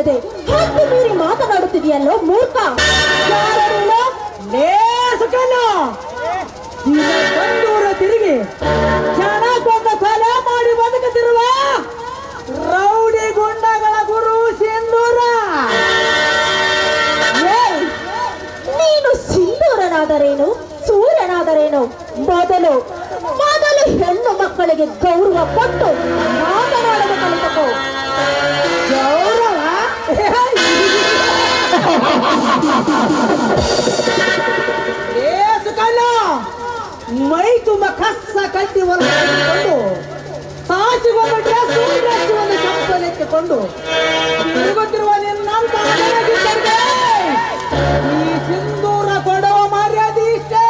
ಇಲ್ಲದೆ ಹಾಕಿ ಮೀರಿ ಮಾತನಾಡುತ್ತಿದೆಯಲ್ಲೋ ಮೂರ್ಖ? ಬಂದೂರ ತಿರುಗಿ ಕೊಂದ ಕೊಲೆ ಮಾಡಿ ಬದುಕುತ್ತಿರುವ ರೌಡಿ ಗುಂಡಗಳ ಗುರು ಸಿಂಧೂರ! ನೀನು ಸಿಂಧೂರನಾದರೇನು? ಸೂರ್ಯನಾದರೇನು? ಮೊದಲು ಮೊದಲು ಹೆಣ್ಣು ಮಕ್ಕಳಿಗೆ ಗೌರವ ಕೊಟ್ಟು ಮಾತನಾಡಲು ಕಲಿತಕೋ. ಲೇಸುಕನ್ನು ಮೈ ತುಂಬ ಕಸ್ಸ ಕಟ್ಟಿ ಹೊರಕೊಂಡು ಸಾಚಿಗೊಂದು ಡ್ರೆಸ್ ಡ್ರೆಸ್ ಒಂದು ಚಪ್ಪಲ್ ಎತ್ತಿಕೊಂಡು, ತಿರುಗುತ್ತಿರುವ ನಿನ್ನಂತ ಈ ಸಿಂಧೂರ ಕೊಡುವ ಮರ್ಯಾದೆ ಇಷ್ಟೇ.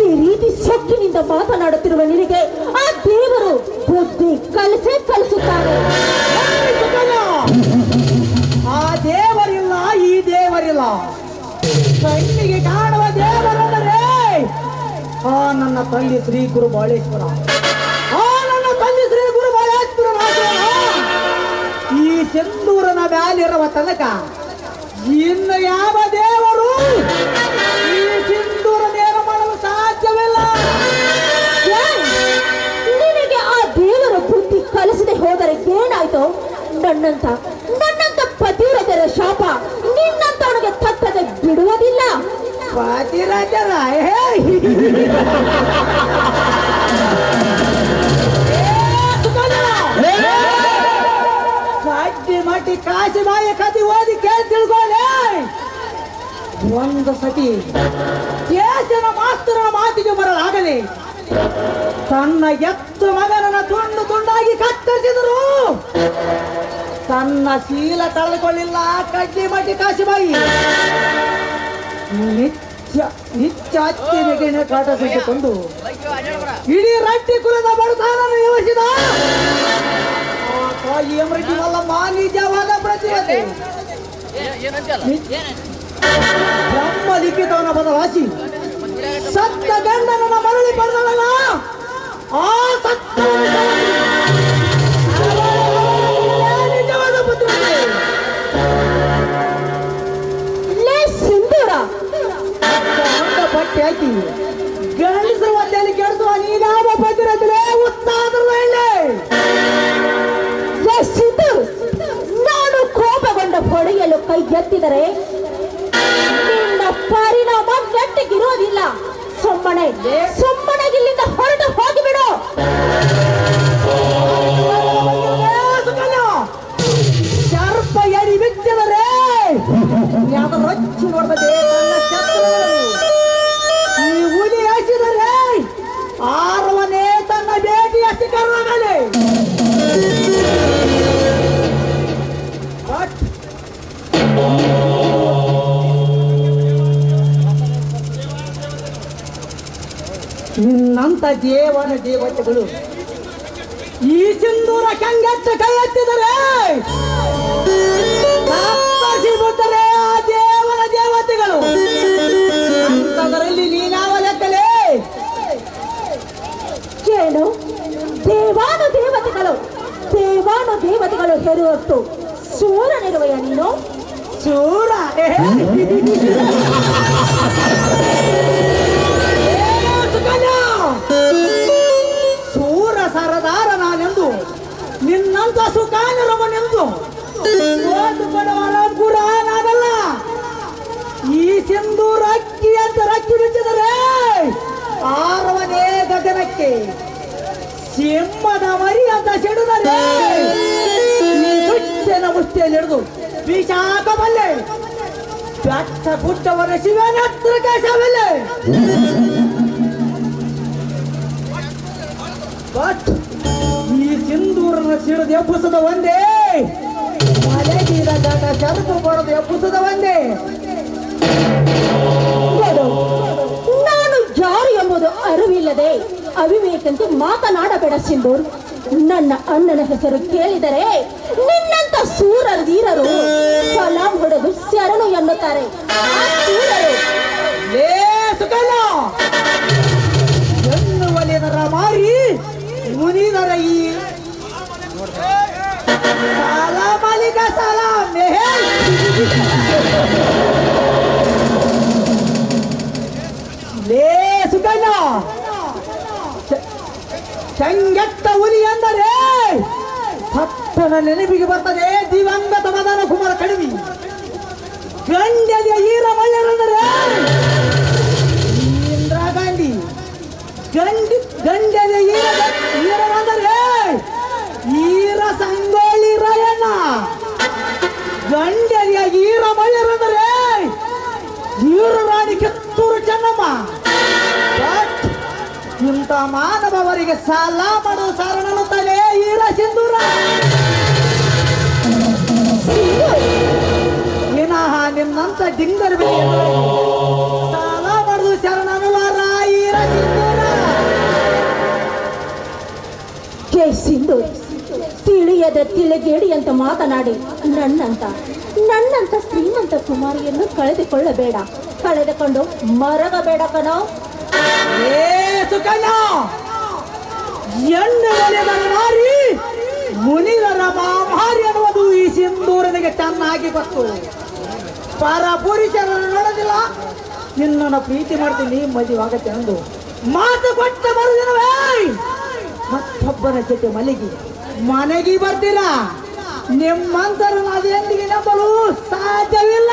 ಈ ರೀತಿ ಸೊಕ್ಕಿನಿಂದ ಮಾತನಾಡುತ್ತಿರುವ ನಿನಗೆ ಆ ದೇವರು ಬುದ್ಧಿ ಕಲಿಸೇ ಕಲಿಸುತ್ತಾನೆ ಸುಖನು. ಆ ದೇವರಿಲ್ಲ ಈ ದೇವರಿಲ್ಲ ಕಣ್ಣಿಗೆ ಕಾಣುವ ದೇವರೆಂದರೆ ಆ ನನ್ನ ತಂದೆ ಶ್ರೀ ಗುರು ಬಾಳೇಶ್ವರ. ಆ ನನ್ನ ತಂದೆ ಶ್ರೀ ಗುರು ಬಾಳೇಶ್ವರ ಈ ಸಿಂಧೂರನ ಮ್ಯಾಲಿರುವ ತನಕ ಇನ್ನು ಯಾವ ದೇವರು ಈ ಸಿಂಧೂರ ನೇರ ಮಾಡಲು ಸಾಧ್ಯವಿಲ್ಲ! ನಿನಗೆ ಆ ದೇವರ ಬುದ್ಧಿ ಕಲಿಸದೆ ಹೋದರೆ ಏನಾಯ್ತು? ನನ್ನಂತ ನನ್ನಂತ ಪತಿರದರ ಶಾಪ ನಿನ್ನಂತವನಿಗೆ ತಕ್ಕದೆ ಬಿಡುವುದಿಲ್ಲ. ಪತಿರಾಜರ ಕಡ್ಡಿ ಮಟ್ಟಿ ಕಾಸಿ ಬಾಯಿ ಕತಿ ಓದಿ ಕೇಳಿ ತಿಳ್ಕೊಳ್ಳಿ. ಒಂದು ಸತಿ ದೇಶನ ಮಾಸ್ತರನ ಮಾತಿಗೆ ಬರಲಾಗಲಿ. ತನ್ನ ಎತ್ತು ಮಗನನ್ನ ತುಂಡು ತುಂಡಾಗಿ ಕತ್ತರಿಸಿದರು. ತನ್ನ ಶೀಲ ತಳ್ಳಿಕೊಳ್ಳಿಲ್ಲ. ಕಡ್ಡಿ ಮಟ್ಟಿ ಕಾಶಿಬಾಯಿ ನಿತ್ಯ ನಿತ್ಯ ಅತ್ತಿನೆಗೆ ಕಾಟ ಸಿಕ್ಕಿಕೊಂಡು ಇಡೀ ರಟ್ಟಿ ಕುಲದ ಬಡತನ ಆ ತಾಯಿ ಎಮರಟಿ ಮಲ್ಲಮ್ಮ, ನಿಜವಾದ ಪ್ರತಿಯತೆ ಬ್ರಹ್ಮ ಲಿಖಿತವನ ಬದಲಾಸಿ ಸತ್ತ ಗಂಡನನ್ನ ಮರಳಿ ಪಡೆದಳಲ್ಲ ಆ ಸತ್ತ ಗಂಡ ಗಳಿಸುವ ಹೊಟ್ಟೆಯಲ್ಲಿ ಕೆಡಿಸುವ ನೀನಾದ ಪತಿರತಿಲೆ ಉತ್ತಾದ್ರೂ ಹೇಳಿ. ನಾನು ಕೋಪಗೊಂಡ ಹೊಡೆಯಲು ಕೈ ಎತ್ತಿದರೆ ನಿನ್ನ ಪರಿಣಾಮ ಗಟ್ಟಿಗಿರೋದಿಲ್ಲ ಸುಮ್ಮನೆ ಸುಮ್ಮನೆ ಇಲ್ಲಿಂದ ಹೊರಟು ಹೋಗಿಬಿಡು. ಸರ್ಪ ಎಡಿ ಬಿಚ್ಚಿದರೆ ಯಾವ ರೊಚ್ಚಿ ನೋಡ್ಬದೆ ನಿನ್ನಂತ ದೇವನ ದೇವತೆಗಳು ಈ ಸಿಂಧೂರ ಕಂಗೆಟ್ಟ ಕೈ ಎತ್ತಿದರೆ ಬಿಟ್ಟರೆ ಆ ದೇವರ ದೇವತೆಗಳು. ಅಂತದರಲ್ಲಿ ನೀನಾವ ಲೆಕ್ಕಲೇ ಕೇಳು ದೇವಾನು ದೇವತೆಗಳು. ದೇವಾನು ದೇವತೆಗಳು ಹೆರುವಷ್ಟು ಸೂರನಿರುವೆಯ ನೀನು ಚೂರ ಸೂರ ನಿನ್ನಂತ ಸುಖಾನಿರವನೆಂದು ಓದು ಬಡವರ ನಾನಲ್ಲ ಈ ಸಿಂಧೂರ ಅಕ್ಕಿ ಅಂತ ರಕ್ಕಿ ಬಿಟ್ಟಿದರೆ ಆರವನೇ ಗಗನಕ್ಕೆ ಸಿಂಹದ ಮರಿ ಅಂತ ಸಿಡಿದರೆ ಸುಚ್ಚನ ಮುಷ್ಟಿಯಲ್ಲಿ ಹಿಡಿದು ಬಲ್ಲೆ ಬೆಟ್ಟ ಗುಡ್ಡವರ ಶಿವನ ಹತ್ರ ಕೇಶವಲ್ಲೇ ಬಟ್ ಸಿಂಧೂರನ ಸಿಡಿದು ಎಬ್ಬಿಸದ ಒಂದೇ. ಮಲೆಗಿದ ದಾಟ ಚರಕು ಬಡದು ಒಂದೇ. ನಾನು ಯಾರು ಎಂಬುದು ಅರಿವಿಲ್ಲದೆ ಅವಿವೇಕಂತೆ ಮಾತನಾಡಬೇಡ ಸಿಂಧೂರ್. ನನ್ನ ಅಣ್ಣನ ಹೆಸರು ಕೇಳಿದರೆ ನಿನ್ನಂತ ಸೂರ ವೀರರು ಸಲಾಂ ಹೊಡೆದು ಶರಣು ಎನ್ನುತ್ತಾರೆ. ಮಾರಿ, ಮುನಿದರ ಈ ಸಾಲ ಮಾಲಿಕ ಸಾಲ ಮೆಹೇಲ್ ಲೇ ಸುಕಲ್ಲ ಚಂಗೆಟ್ಟ ಹುಲಿ ಎಂದರೆ ಸತ್ತನ ನೆನಪಿಗೆ ಬರ್ತದೆ ದಿವಂಗತ ಮದನ ಕುಮಾರ ಕಡಿಮೆ ಗಂಡದ ಈರ ಮಳ್ಳರೆಂದರೆ ಇಂದಿರಾ ಗಾಂಧಿ ಗಂಡ ಗಂಡದ ಈರ ಈರವೆಂದರೆ ಗಂಡದ ಈರ ಮಳ್ಳರೆಂದರೆ ಈರ ರಾಣಿ ಕಿತ್ತೂರು ಚೆನ್ನಮ್ಮ. ಇಂಥ ಮಾನವರಿಗೆ ಸಾಲ ಮಾಡೋ ಸಾರಣನುತ್ತಾನೆ ಈರ ಸಿಂಧೂರ. ಸಿಂಧೂರ್ ವಿನಃ ನಿನ್ನಂತ ಡಿಂಗರ್ ಸಾಲ ಮಾಡುದು ಶರಣನುವಾರ ಈರ ಸಿಂಧೂರ. ಕೆ ಸಿಂಧು. ತಿಳಿಯದ ತಿಳಿಗೇಡಿ ಅಂತ ಮಾತನಾಡಿ ನನ್ನಂತ ನನ್ನಂತ ಶ್ರೀಮಂತ ಕುಮಾರಿಯನ್ನು ಕಳೆದುಕೊಳ್ಳಬೇಡ. ಕಳೆದುಕೊಂಡು ಮರಗಬೇಡ ಕಣೋ. ನಾರಿ, ಮುನಿರರ ಮಾಮಾರಿ ಅನ್ನುವುದು ಈ ಸಿಂಧೂರನಿಗೆ ಚೆನ್ನಾಗಿ ಗೊತ್ತು. ಪರ ಪುರುಷರನ್ನು ನೋಡೋದಿಲ್ಲ. ನಿನ್ನನ್ನು ಪ್ರೀತಿ ಮಾಡ್ತೀನಿ ಮದುವೆ ಆಗತ್ತೆ ಅಂದು. ಮಾತು ಕೊಟ್ಟ ಮರುದಿನವೇ ಮತ್ತೊಬ್ಬನ ಜೊತೆ ಮಲಗಿ. ಮನೆಗೆ ಬರ್ತೀರಾ? ನಿಮ್ಮಂತರ ಅದೇಂದಿಗೆ ನಂಬಲು ಸಾಧ್ಯವಿಲ್ಲ.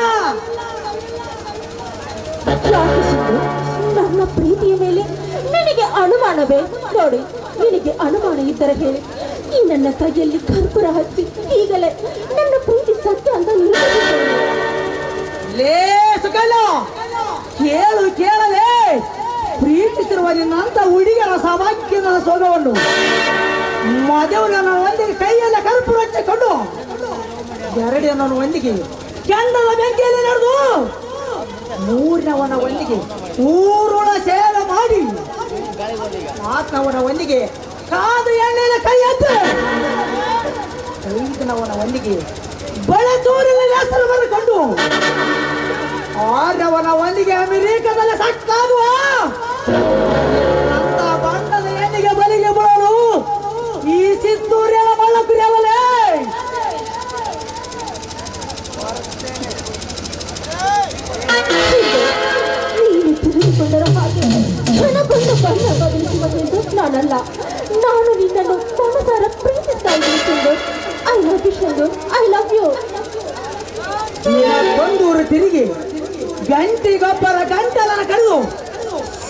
ನನ್ನ ಪ್ರೀತಿಯ ಮೇಲೆ ನಿನಗೆ ಅನುಮಾನವೇ? ನೋಡಿ, ನಿನಗೆ ಅನುಮಾನ ಇದ್ದರೆ ಹೇಳಿ. ಈ ನನ್ನ ಕೈಯಲ್ಲಿ ಕರ್ಪೂರ ಹಚ್ಚಿ ಈಗಲೇ ನನ್ನ ಪ್ರೀತಿ ಸತ್ಯ ಅಂತ. ಲೇ ಕೇಳು, ಕೇಳಲೇ. ಪ್ರೀತಿಸಿರುವ ನಿನ್ನಂತ ಹುಡುಗಿಯರ ನನ್ನ ಸೋಗವನ್ನು ಮದುವೆ ನನ್ನ ಒಂದಿಗೆ ಕೈಯಲ್ಲ ಕರ್ಪೂರ ಹಚ್ಚಿಕೊಂಡು ಎರಡೇ ನನ್ನ ಒಂದಿಗೆ ಚಂದದ ಬೆಂಕಿಯಲ್ಲಿ ನಡೆದು ಮೂರನವನ ಒಂದಿಗೆ ಊರುಳ ಸೇರ ಮಾಡಿ ನಾಲ್ಕನವನ ಒಂದಿಗೆ ಕಾದು ಎಣ್ಣೆಯ ಕೈ ಹತ್ತು ಐದನವನ ಒಂದಿಗೆ ಬೆಳತೂರಿನ ಹೆಸರು ಬರೆಕೊಂಡು ಆರವನ ಒಂದಿಗೆ ಅಮೆರಿಕದಲ್ಲಿ ಸಟ್ಟಾಗುವ ಗಂಟಿಗೊಬ್ಬರ ಗಂಟಲನ ಕಡಿದು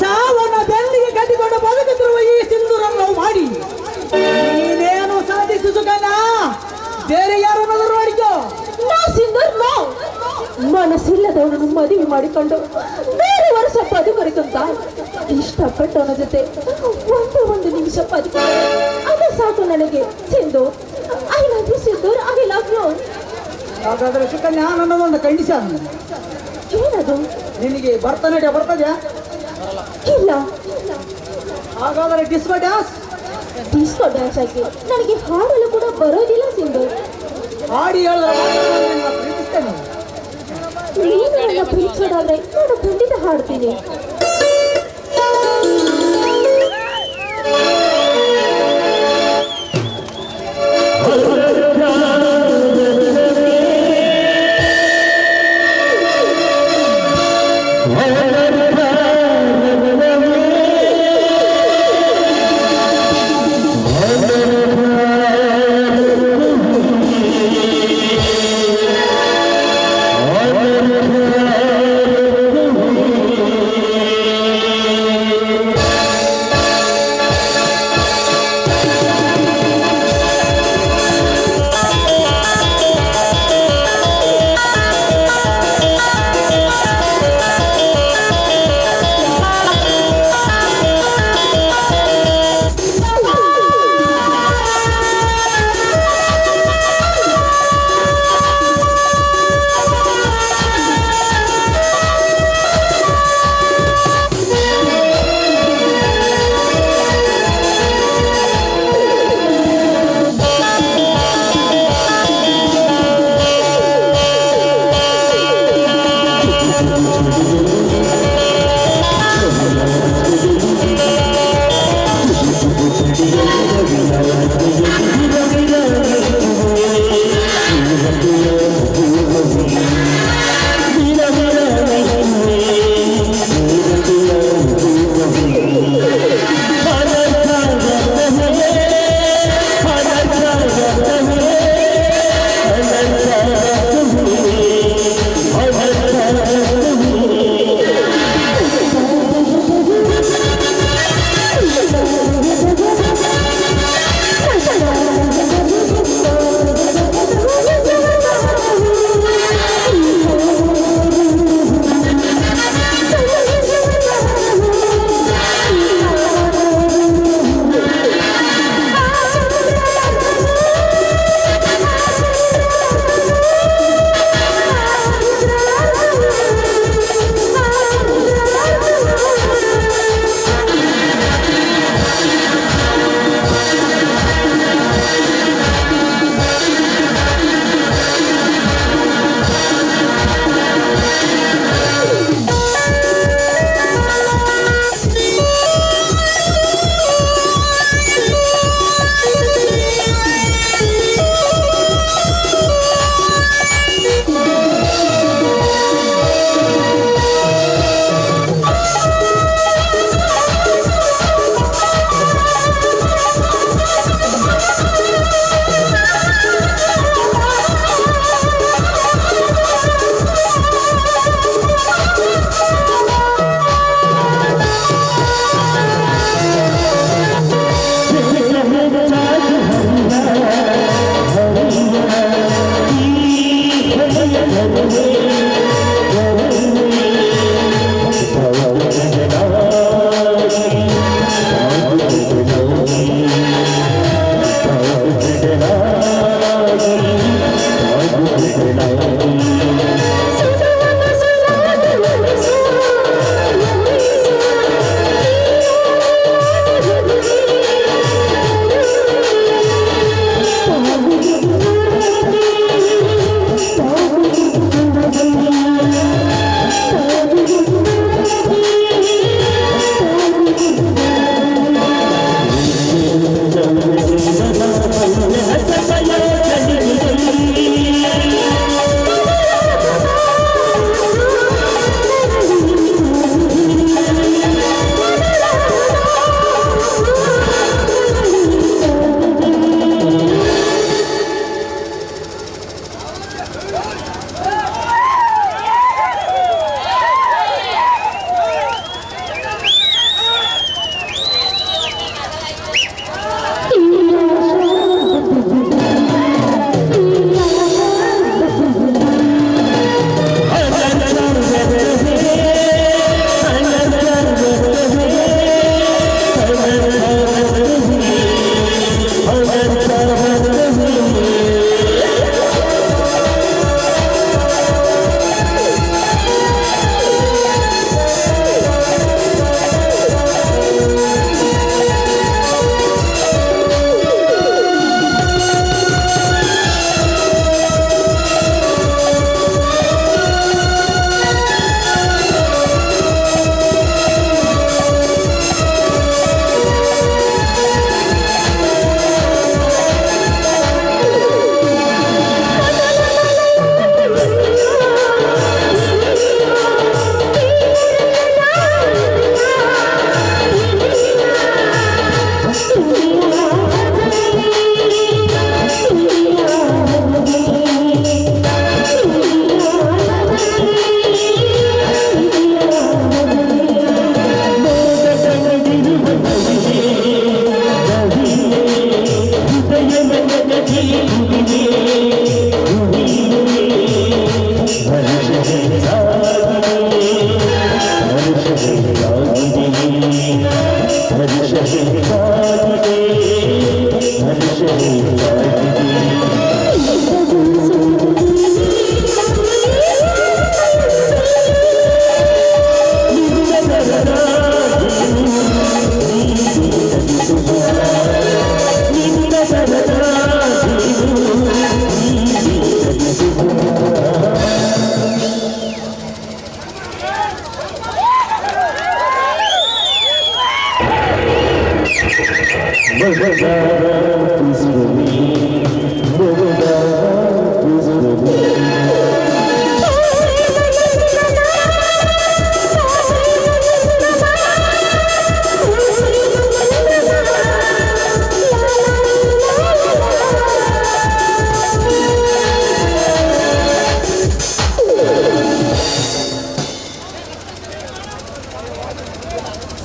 ಸಾವನ್ನ ಬೆನ್ನಿಗೆ ಕಟ್ಟಿಕೊಂಡು ಬದುಕುತ್ತಿರುವ ಈ ಸಿಂಧೂರನ್ನು ಮಾಡಿ. ನೀನೇನು ಸಾಧಿಸು ಸುಗನ ಬೇರೆ ಯಾರನ್ನಾದರೂ ಸಿಂಧೂರ್ ನೋ. ಮನಸ್ಸಿಲ್ಲದವನನ್ನು ಮದುವೆ ಮಾಡಿಕೊಂಡು ಬೇರೆ ವರ್ಷ ಬದುಕರಿಕಂತ ಇಷ್ಟಪಟ್ಟವನ ಜೊತೆ ಒಂದು ಒಂದು ನಿಮಿಷ ಬದುಕ. ಅದು ಸಾಕು ನನಗೆ Sindhu. I love you Sindhu I love you ಹಾಗಾದ್ರೆ ಸುಕನ್ಯಾ ನನ್ನದೊಂದು ಕಂಡೀಷನ್. ಏನದು? ನಿನಗೆ ಭರತನಾಟ್ಯ ಬರ್ತದ್ಯಾ ಇಲ್ಲ. ಹಾಗಾದರೆ ಡಿಸ್ಕೋ ಡ್ಯಾನ್ಸ್ ಡಿಸ್ಕೋ ಡ್ಯಾನ್ಸ್ ಆಗಿ ನನಗೆ ಹಾಡಲು ಕೂಡ ಬರೋದಿಲ್ಲ ಸಿಂಧು. ಹಾಡಿ ಹೇಳ ಪ್ರೀತಿಸ್ತೇನೆ. ನೀನು ನನ್ನ ಪ್ರೀತಿಸೋದಾದ್ರೆ ನಾನು ಖಂಡಿತ ಹಾಡ್ತೀನಿ.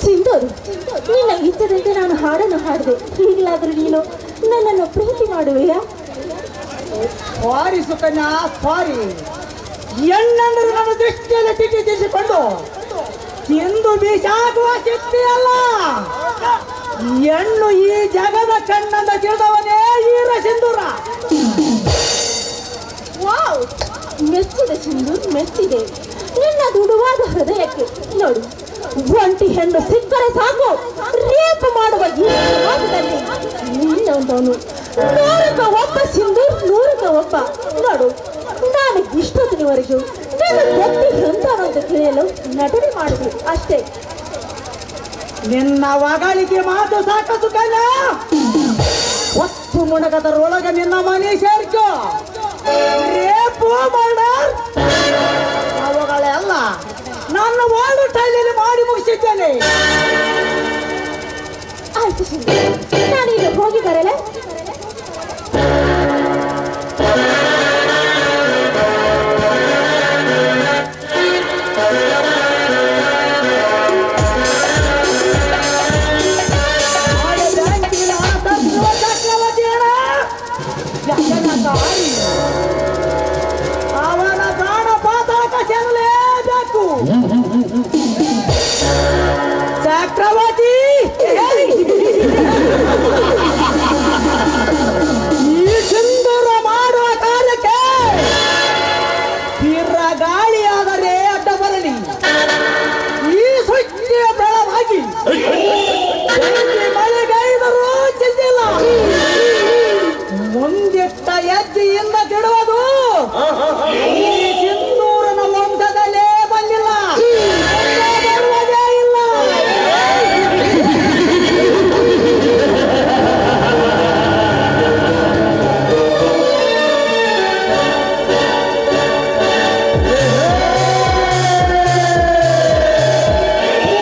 ಸಿಂಧೂರು ನಿನ್ನ ಇದ್ದದಂತೆ ನಾನು ಹಾಡನ್ನು ಹಾಡಿದೆ. ಈಗಲಾದರೂ ನೀನು ನನ್ನನ್ನು ಪ್ರೀತಿ ಮಾಡುವೆಯಾ? ಸಾರಿ ಸುಕನ್ಯಾ ಸಾರಿ ಹೆಣ್ಣಂದ್ರೆ ನನ್ನ ದೃಷ್ಟಿಯಲ್ಲಿ ಬಿಟ್ಟಿದ್ದಿಸಿಕೊಂಡು ಎಂದು ಬೀಸಾಗುವ ಶಕ್ತಿ ಅಲ್ಲ. ಹೆಣ್ಣು ಈ ಜಗದ ಕಣ್ಣಂದ ತಿಳಿದವನೇ ಈರ ಸಿಂಧೂರ. ವಾವ್ ಮೆಚ್ಚಿದೆ ಸಿಂಧೂರ್ ಮೆಚ್ಚಿದೆ. ನಿನ್ನ ದುಡುವಾದ ಹೃದಯಕ್ಕೆ ನೋಡು. ಒಂಟಿ ಹೆಣ್ಣು ಸಿಕ್ಕರೆ ಸಾಕು. ರೇಪ್ ಮಾಡುವ ಈ ಸಮಾಜದಲ್ಲಿ ನಿನ್ನೊಂದವನು ನೂರಕ್ಕ ಒಬ್ಬ, ಸಿಂಧು ನೂರಕ್ಕ ಒಬ್ಬ. ನೋಡು, ನಾನು ಇಷ್ಟೊತ್ತಿನವರೆಗೂ ನನ್ನ ವ್ಯಕ್ತಿ ಎಂತವನು ಅಂತ ತಿಳಿಯಲು ನಟನೆ ಮಾಡಿದ್ರು ಅಷ್ಟೇ. ನಿನ್ನ ಒಗಳಿಕೆ ಮಾತು ಸಾಕದು ಸುಕನ್ಯ ಒತ್ತು ಮುಣಗದರೊಳಗ ನಿನ್ನ ಮನೆ ಸೇರ್ಕೋ. ರೇಪು ಅವುಗಳೆಲ್ಲ ನನ್ನ ವಾರ್ಡ್ ಶೈಲಿಯಲ್ಲಿ ಮಾಡಿ ಮುಗಿಸಿದ್ದೇನೆ. ಆಯ್ತು ನಾನು ಈಗ ಹೋಗಿ ಬರಲೇ?